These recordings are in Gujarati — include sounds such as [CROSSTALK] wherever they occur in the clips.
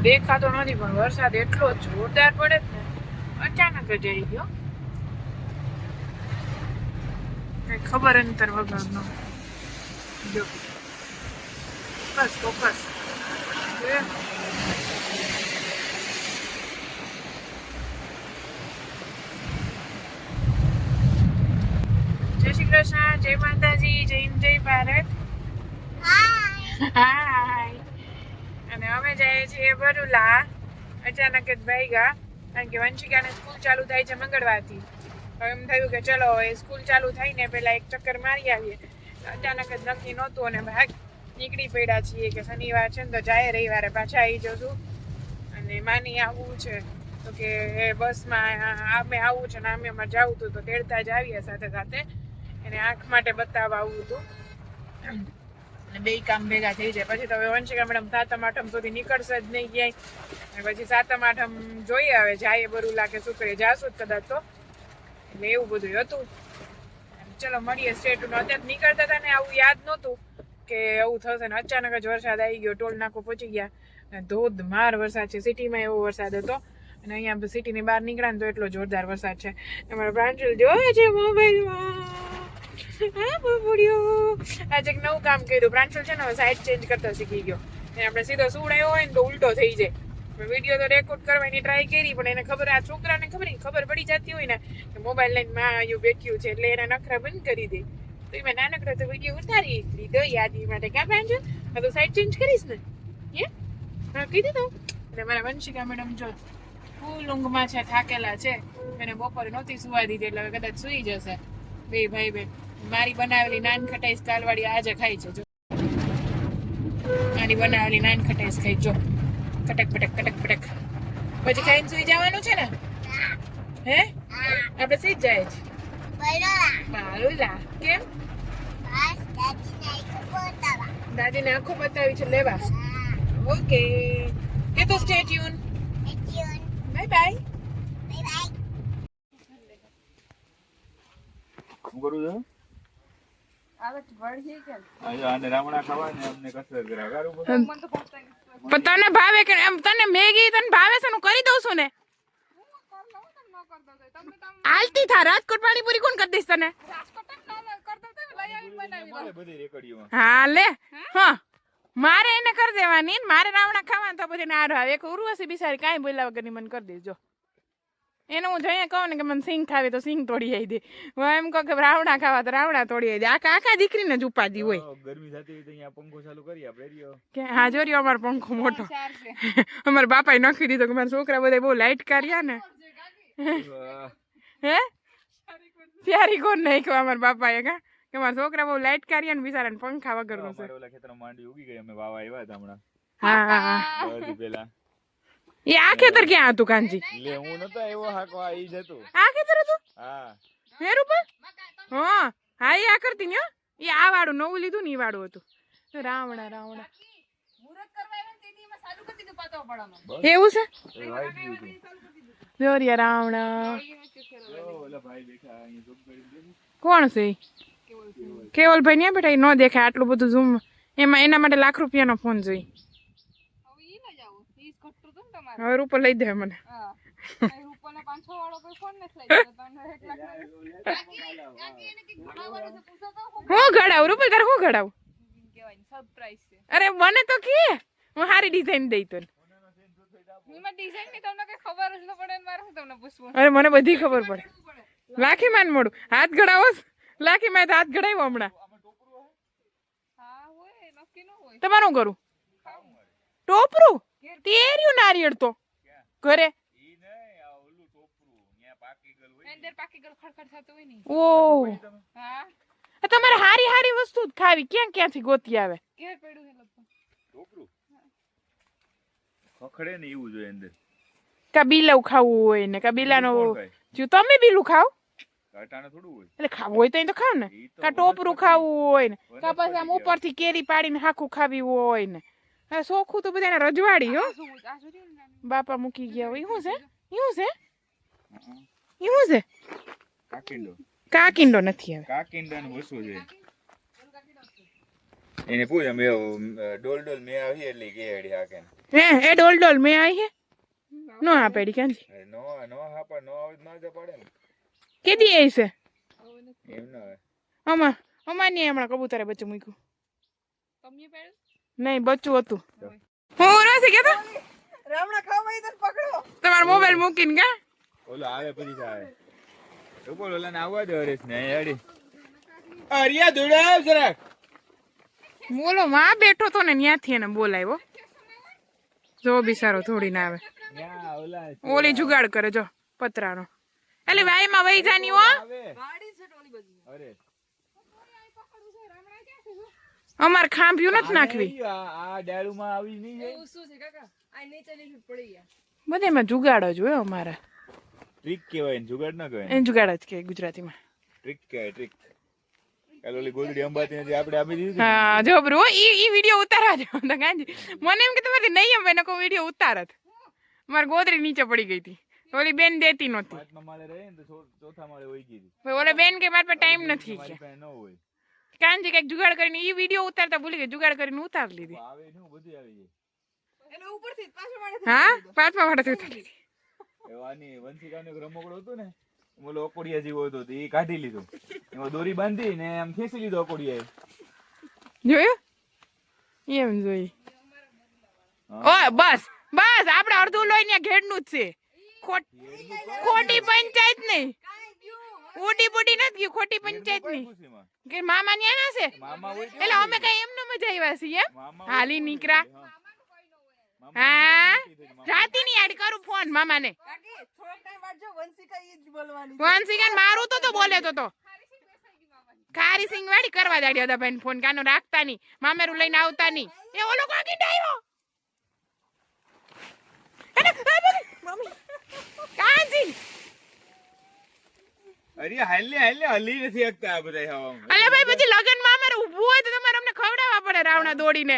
વિડીયોમાં દેખાતો નથી પણ વરસાદ એટલો જોરદાર પડે જ ને અચાનક જ આવી ગયો. કઈ ખબર અંતર વગરનો. જો. બસ ફોકસ જય શ્રી કૃષ્ણ જય માતાજી જય હિન્દ જય ભારત. અમે જઈએ છીએ વરુલા. અચાનક જ ભાઈગા. કારણ કે વંશિકાને સ્કૂલ ચાલુ થાય છે મંગળવારથી. હવે એમ થયું કે ચલો એ સ્કૂલ ચાલુ થઈને પહેલાં એક ચક્કર મારી આવીએ. અચાનક જ નક્કી નહોતું અને ભાગ નીકળી પડ્યા છીએ કે શનિવાર છે ને તો જાય રવિવારે પાછા આવી જશું અને માની આવવું છે. તો કે એ બસમાં આમે આવવું છે ને આમે અમારે જવું હતું તો તેડતા જ આવીએ સાથે સાથે. એને આંખ માટે બતાવવા આવવું હતું. અને બે કામ ભેગા થઈ જાય. પછી તો હવે વંશિકા મેડમ સાતમ આઠમ સુધી નીકળશે જ નહીં ક્યાંય. અને પછી સાતમ આઠમ જોઈએ હવે જાય બરું લાગે શું કરીએ જાશું જ કદાચ તો. એટલે એવું બધું હતું. ચલો, મળીએ સ્ટેટનું અત્યારે નીકળતા હતા ને આવું યાદ નહોતું કે આવું થશે ને અચાનક જ વરસાદ આવી ગયો, ટોલ નાકો પહોંચી ગયા. અને ધોધમાર વરસાદ છે. સિટીમાં એવો વરસાદ હતો. અને અહીંયા સિટીની બહાર નીકળ્યા ને તો એટલો જોરદાર વરસાદ છે. અમારા પ્રાંજલ જોવે છે મોબાઈલમાં? હા બબુડિયો આજે નવું કામ કર્યું. પ્રાંશલ છે ને, હવે સાઈડ ચેન્જ કરતા શીખી ગયો. એને આપણે સીધો સુવડાયો હોય ને તો ઉલટો થઈ જાય. વીડિયો તો રેકોર્ડ કરવાની ટ્રાય કરી, પણ એને ખબર, આ છોકરાને ખબર ખબર પડી જતી હોય ને કે મોબાઈલ લઈને માં આવ્યું બેઠ્યું છે એટલે એના નખરા બંધ કરી દે. તો એમાં નાનકડો તો વીડિયો ઉતારી લીધો યાદી માટે. ક્યાં પાંજો આ તો સાઈડ ચેન્જ કરીશ ને. હે? હા કીધું તો એટલે મારા વંશિકા મેડમ જો ફૂલ ઊંઘમાં છે, થાકેલા છે. એને બપોરે નહોતી સુવા દીધી, એટલે હવે કદાચ સુઈ જશે. બે ભાઈ બેન મારી બનાવેલી નાન ખટાઈસ કાલવાડી આજે ખાઈ છે, જો. મારી બનાવેલી નાન ખટાઈસ ખાઈ, જો. કટક પટક કટક પટક. પછી ખાઈને સુઈ જવાનું છે ને? હે? આપણે સુઈ જાય છે. બાલુલા કેમ? દાદીને આંખો બતાવી છે, લેવા. ઓકે. કે તો સ્ટે ટ્યુન બાય બાય કરું છું? તને ભાવે કે એમ તને મેગી તને ભાવે છે હું કરી દઉં છું ને. આલતી થા રાજકોટ પાણીપુરી કોણ કરી દઈશ તને? હા લે. હા? મારે એને કરી દેવાની મારે રાવણા ખાવાનું તો પછી ના આવે. એક ઉર્વશી બિસારી કાંઈ બોલ્યા વગરની મને કરી દેજો. એને હું જઈએ કહું ને કે મને સિંગ ખાવી તો સિંગ તોડી આવી દે. હું એમ કહું કે રાવણા ખાવા તો રાવણા તોડી આવી દે. આખા આખા દીકરીને જ ઉપાધી હોય. ગરમી થતી હોય તો અહીંયા પંખો ચાલુ કરી આપણે રહ્યો કે હા જો રહ્યો અમારો પંખો મોટો. [LAUGHS] અમારા બાપાએ નાખી દીધો કે મારા છોકરા બધા બહુ લાઇટ કર્યા ને. હે? પ્યારી કોણ નાખ્યો અમારા બાપાએ કા? કે મારા છોકરા બહુ લાઈટ કર્યા ને બિચારા પંખા વગરનું છે. ખેતર માંડી ઉગી ગઈ અમે વાવા આવ્યા હતા હમણાં. હા હા પહેલા. એ આ ખેતર ક્યાં હતું કાનજી? લે હું નતો આવ્યો હાકવા ઈ જ હતું. આ ખેતર હતું? હા. હે ઉપર? હા હા એ આ કરતી ને એ આ વાળું નવું લીધું ને એ વાળું હતું. રાવણા રાવણા. એવું છે? રાવણા. કોણ છે ઈ? કેવલભાઈ. ને બેઠા એ ન દેખાય આટલું બધું ઝૂમ. એમાં એના માટે લાખ રૂપિયાનો ફોન જોઈ. હવે રૂપો લઈ દે મને. હું. ઘડાવું રૂપલ તારે હું ઘડાવું? અરે મને તો કે હું સારી ડિઝાઇન દઈ તો અરે મને બધી ખબર પડે. લાખી માન મોડું. હાથ ઘડાવો? લાખી માં હાથ ઘડાવ્યો હમણાં. તમારું કરું ટોપરું? તેર્યું નારિયેળ તો. ઘરે? ઈ નહીં આ ઓલું ટોપરું ન્યા પાકી ગયેલું હોય ને. ઓ. તમારે હારી હારી વસ્તુ જ ખાવી. ક્યાં ક્યાંથી ગોતી આવે? ખખડે ને એવું જોઈએ અંદર. કા બીલાવ ખાવું હોય ને કા બીલાનો કોણ જો તમે બીલું ખાવ? કાંટાને થોડું હોય. એટલે ખાવું હોય તો એ તો ખાવ ને. કા ટોપરું ખાવું હોય ને. કા પછી આમ ઉપરથી કેરી પાડીને હાખું ખાવી હોય ને. હવે સોખું તો બધાને રજવાડી હો. બાપા મૂકી ગયા હોય. શું છે? શું છે? હં. શું છે? કાકીંડો. કાકીંડો નથી હવે. ને વસ્તુ છે એને પૂછે મે ડોલ ડોલ મેં આવી એટલે કે એડી હાકે હે એ ડોલ ડોલ મેં આવી હે? નો આ પેડી ક્યાંથી અરે નો નો હા પણ નો આવે ના જ પડે ને. કેદી આવી છે? એમ ના હોય અમા અમા નહીં હમણાં કબૂતરે બચ્ચું મૂક્યું. નહીં બચ્ચું હતું. હું નથી કેતો? રામણા ખાવા તો પકડો. તમારો મોબાઈલ મૂકીને કા? ઓલો આવે પછી જાય તો બોલ ઓલા ને આવવા દે હરેશ ને હેડી. અરિયા દોડાવ જરાક. બોલો માં બેઠો તો ને ત્યાંથી એને બોલાવ્યો. જો બિચારો થોડી ના આવે ઓલી જુગાડ કરે જો પતરાનો. એટલે વાયમાં વહી જાની હો. ગાડી છે ટોલી બધી. અરે અમાર ખાંભ્યું નથી નાખવી. આ ડાળુમાં આવી નહીં એવું શું છે કાકા? આ નીચે નીચે પડી ગયા. બધેમાં જુગાડ જ હોય અમારા. ટ્રીક કહેવાય જુગાડ ના કહેવાય. એ જુગાડ જ કે ગુજરાતીમાં. ટ્રીક કહેવાય ટ્રીક કાલ ગોદડી અંબાતી નથી આપણે આપી દીધી હા જો ઈ ઈ વિડિયો ઉતારવા દો. તો ગાંજી મને એમ કે તમારે નહીં એમ એને કોઈ વિડિયો ઉતારત. મારી ગોદરી નીચે પડી ગઈ હતી. ઓલી બેન દેતી નહોતી. પાંચમા માળે રહે ને તો ચોથા માળે વહી ગઈ હતી. ઓલે બેન કે મારા પાસે ટાઈમ નથી કે ન હોય. કાંજી કંઈક જુગાડ કરીને ઈ વીડિયો ઉતારતા ભૂલી ગઈ જુગાડ કરીને ઉતારી લીધી. આવે ને બધું આવી જાય એને ઉપરથી જ પાછળ હા? પાંચમા વાળાથી ઉતારી લીધી એવાની વંશિકાનો રમકડો હતો ને ઓલો અકોડિયા જેવો હતો એ કાઢી લીધો. એમાં દોરી બાંધી ને આમ ખેંચી લીધો અકોડિયાએ. જોયું? એમ જોઈ ઓય બસ બસ આપણે અડધું લોહી ને ઘેડનું જ છે. ખોટ- ખોટી પંચાયત નહીં. ઉડી બુડી નથી ગયું ખોટી પંચાયતની. કે મામા ન્યા ના છે? એટલે અમે કઈ એમને મજા આવ્યા છીએ એમ? મામા હાલી નીકળ્યા. હા. રાતી ની યાદ કરું ફોન ટાઈમ વાંચજો વંશિકા મારું તો તો બોલે તો તો. કારી સિંગ વાળી કરવા દાડી હતા ભાઈ ફોન કાનો રાખતા નહીં મામેરું લઈને આવતા નહીં. એ ઓલો કાકી ડાયો કાંજી અરે હાલે હાલે હલી નથી શકતા આ બધા હવામાં. અલે ભાઈ પછી લગનમાં અમારે ઊભું હોય તો તમારે અમને ખવડાવવા પડે રાવણા દોડીને.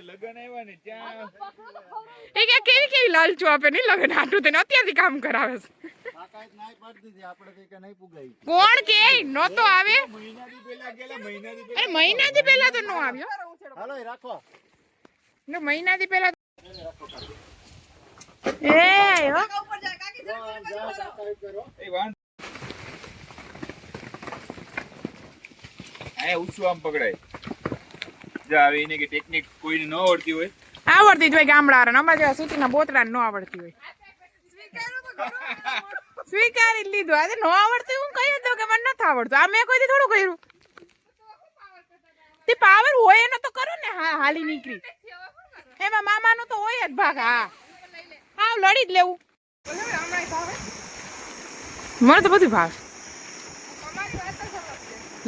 લગન આવ્યા ને ત્યાં. એ કે કેવી કેવી લાલચો આપે નહીં લગન આટલું તેને અત્યારથી કામ કરાવે છે. કોણ કે? નહોતો આવે. મહિનાથી પહેલા અરે મહિનાથી પહેલા તો નો આવ્યો. ને મહિનાથી પહેલા તો- એ ઉપર જા કાકી જા એ આયા ઊંચું આમ પકડાય. જા હવે એને કે ટેકનિક કોઈને ન આવડતી હોય. આવડતી જ હોય ગામડા અમારે જેવા સૂતીના બોતડા ન આવડતી હોય. સ્વીકારી જ લીધું. આજે ન આવડતું હું કહી દઉં કે મને નથી આવડતું. આ મેં કોઈ થોડું કર્યું? તે પાવર હોય એનો તો કરો ને. હા હાલી નીકળી. એમાં મામાનો તો હોય જ ભાગ. હા. હા લડી જ લેવું. મને તો બધું ભાવ.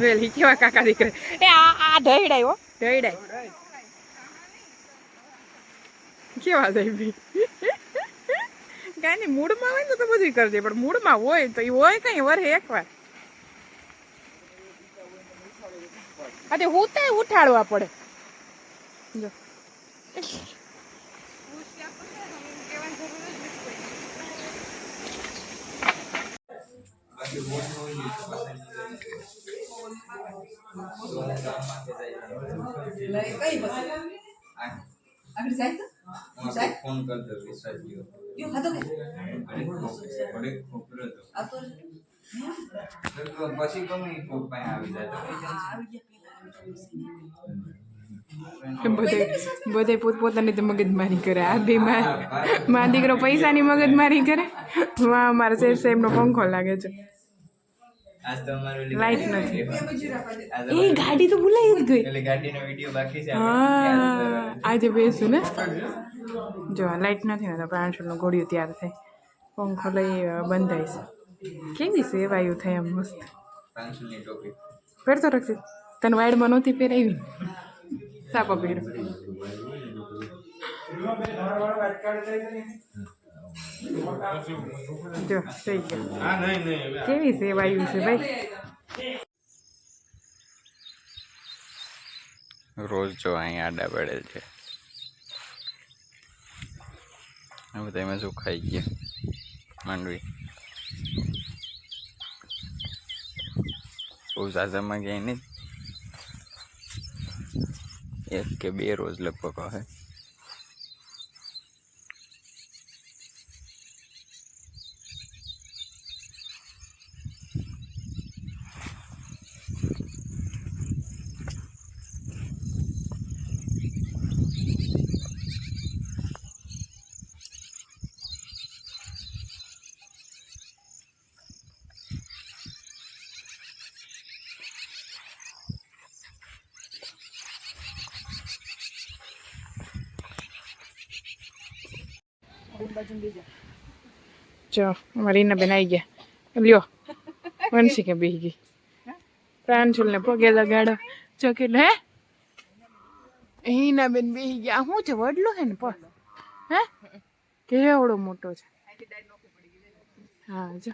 વેલી કેવા કાકા દીકરા? એ આ આ ઢયડાય ઢયડાય કેવા ભી કાંઈ મૂડમાં હોય ને તો બધું કરી દે, પણ મૂડમાં હોય તો એ હોય કઈ વરે એકવાર. અરે હુતાય ઉઠાડવા પડે. જો. કઈ બસ આગળ જાય તો જાય ફોન કરતો વિશ્વાસજીઓ યો હતો કે? ઘડીક ખોપરો હતો આ તો પછી ગમે કોક પાસે આવી જાય બધે પોતપોતાની તો મગજમારી કરે. આ બે માં દીકરો પૈસાની મગજમારી કરે. મારા શેર સાહેબનો પંખો લાગે છે. આજ તો અમારું લાઈટ નથી. એ ગાડી તો ભૂલાઈ જ ગઈ. એટલે ગાડીનો વિડિયો બાકી છે હા. આજે બેસું ને? જો લાઈટ નથી ને તો પ્રાણશૂળનો ઘોડિયો તૈયાર થાય. પંખો લઈ અ, બંધાઈશ. કેવી છે વાયુ થાય એમ મસ્ત. પાંચસોની ટોપી. પહેરતો રાખજે. તને વાઈડમાં નહોતી પહેરાવી? સાપો પહેર જો, થઈ ગયો. કેવી છે વાયુ છે ભાઈ? રોજ જો અહીં આડા પડે છે. હવે એમાં શું ખાઈ ગયા? માંડવી. બહુ ઝાઝામાં ગયા નહીં? એક કે બે રોજ લગભગ હશે જો. અમારી બેન આવી ગયા. લ્યો [LAUGHS] વંશી કે બેહી ગઈ. પ્રાંશુલ ને પગે લગાડો. જો કેટલો હે? હીના બેન બેહી ગયા. શું છે વડલો હે ને પર હે? કેવડો મોટો છે. હા જો.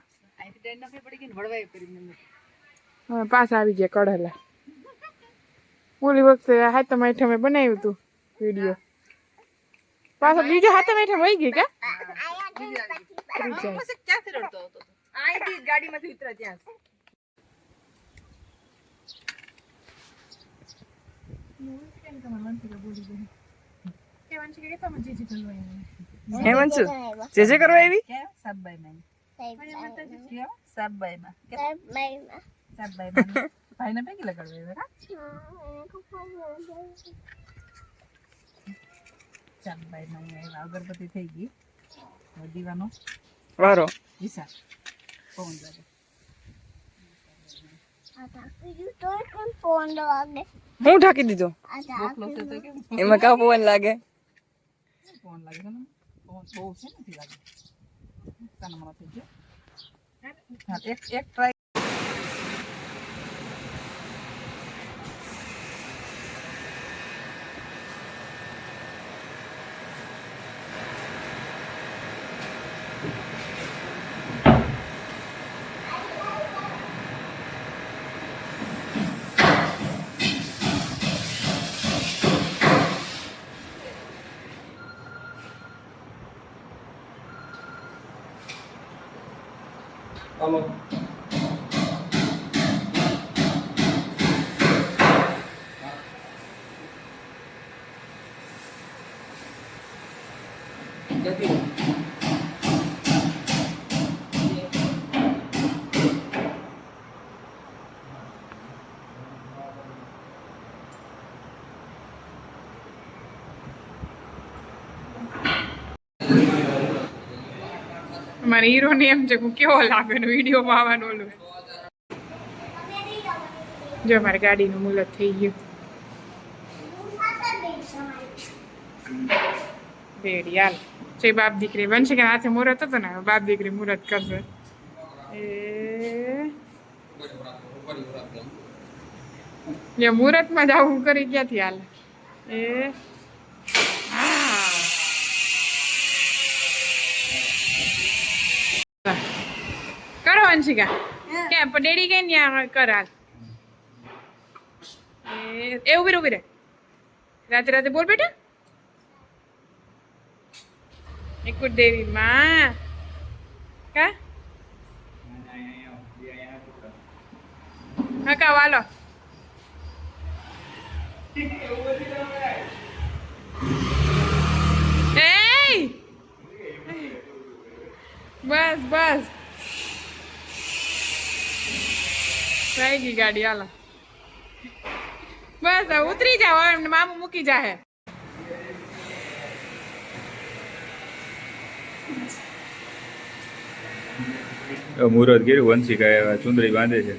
હવે પાછા આવી ગયા કઢેલા. ઓલી વખતે હાથમ આઠમ મેં બનાવ્યું હતું વીડિયો. પાછો બીજો હાથે આઠમ વહી ગઈ કા? ત્રીજા. ગાડીમાંથી ઉતરા ત્યાં હેમંશુ જે જે કરવા આવી ભાઈ ને પૈકી લગાડવા આવ્યા. અગરબત્તી થઈ ગઈ. દીવાનો વારો. વિશાલ. પવન લાગે. હું ઢાંકી દીધું? એમાં કા પવન લાગે? પવન લાગે છે ને? પવન બહુ છે નથી લાગે તને મને થઈ ગયો. એક એક ટ્રાય 那么。મારા હીરો ને એમ છે, હું કેવો લાગે ને વિડીયોમાં આવવાનું ઓલું. જો મારી ગાડીનું મુલત થઈ ગયું. રેડી હાલ. છે બાપ દીકરી બનશે કે હાથે મુહૂર્ત હતો ને, બાપ દીકરી મુહૂર્ત કરશે. એ. જે મુહૂર્તમાં જ આવું કરી ક્યાંથી હાલ? એ. અંશિકા કે? ડેડી કે ન્યા કરાલ. એ ઊભી ઊભી રે રાતે રાતે બોલ બેટા. એકુટ દેવી માં. કા? હા કા વાલો! બસ બસ. થઈ ગઈ ગાડી હાલો બસ ઉતરી જાવ એમને મામું મૂકી જાહે. મુહૂર્ત કર્યું વંશિકા ચુંદડી બાંધે છે.